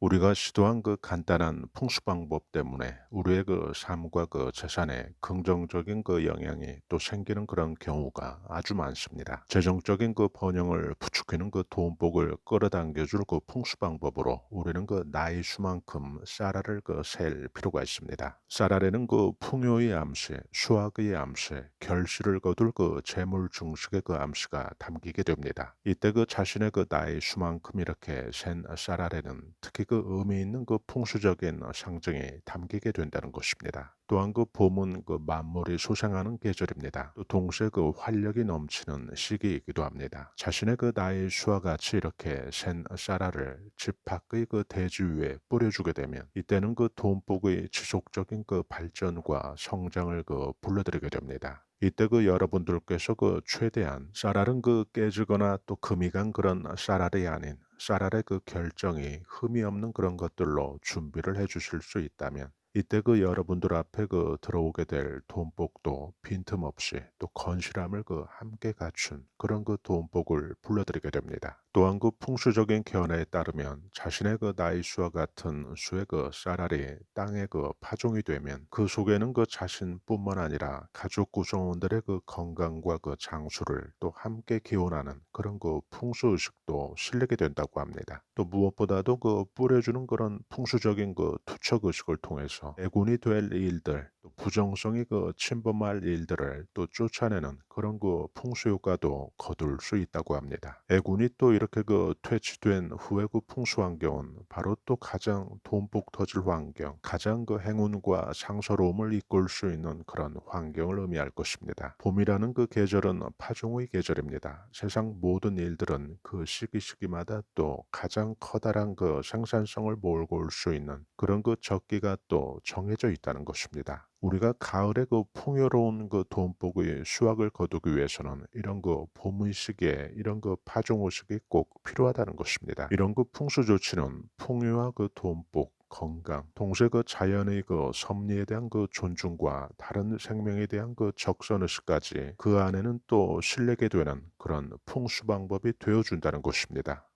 우리가 시도한 그 간단한 풍수 방법 때문에 우리의 그 삶과 그 재산에 긍정적인 그 영향이 또 생기는 그런 경우가 아주 많습니다. 재정적인 그 번영을 부추기는 그 돈복을 끌어당겨줄 그 풍수 방법으로 우리는 그 나이 수만큼 쌀알을 그 셀 필요가 있습니다. 쌀알에는 그 풍요의 암시, 수학의 암시, 결실을 거둘 그 재물 증식의 그 암시가 담기게 됩니다. 이때 그 자신의 그 나이 수만큼 이렇게 센 쌀알에는 특히 그 의미 있는 그 풍수적인 어 상징이 담기게 된다는 것입니다. 또한 그 봄은 그 만물이 소생하는 계절입니다. 또 동시에 그 활력이 넘치는 시기이기도 합니다. 자신의 그 나이 수와 같이 이렇게 센 쌀알을 집 밖의 그 대지 위에 뿌려주게 되면 이때는 그 돈복의 지속적인 그 발전과 성장을 그 불러들이게 됩니다. 이때 그 여러분들께서 그 최대한 쌀알은 그 깨지거나 또 금이 간 그런 쌀알이 아닌 쌀알의 그 결정이 흠이 없는 그런 것들로 준비를 해 주실 수 있다면 이때 그 여러분들 앞에 그 들어오게 될 돈복도 빈틈없이 또 건실함을 그 함께 갖춘 그런 그 돈복을 불러드리게 됩니다. 또한 그 풍수적인 견해에 따르면 자신의 그 나이 수와 같은 수의 그 쌀알이 땅에 그 파종이 되면 그 속에는 그 자신뿐만 아니라 가족 구성원들의 그 건강과 그 장수를 또 함께 기원하는 그런 그 풍수 의식도 실리게 된다고 합니다. 또 무엇보다도 그 뿌려주는 그런 풍수적인 그 투척 의식을 통해서 애군이 될 일들, 또 부정성이 그 침범할 일들을 또 쫓아내는 그런 그 풍수 효과도 거둘 수 있다고 합니다. 애군이 또 이렇게 그 퇴치된 후의 그 풍수 환경은 바로 또 가장 돈복 터질 환경, 가장 그 행운과 상서로움을 이끌 수 있는 그런 환경을 의미할 것입니다. 봄이라는 그 계절은 파종의 계절입니다. 세상 모든 일들은 그 시기 시기마다 또 가장 커다란 그 생산성을 몰고 올 수 있는 그런 그 적기가 또 정해져 있다는 것입니다. 우리가 가을에 그 풍요로운 그 돈복의 수확을 거두기 위해서는 이런 그 봄의 시기에 이런 그 파종 의식이 꼭 필요하다는 것입니다. 이런 그 풍수 조치는 풍요와 그 돈복 건강, 동시에 그 자연의 그 섭리에 대한 그 존중과 다른 생명에 대한 그 적선의식까지 그 안에는 또 실내게 되는 그런 풍수 방법이 되어준다는 것입니다.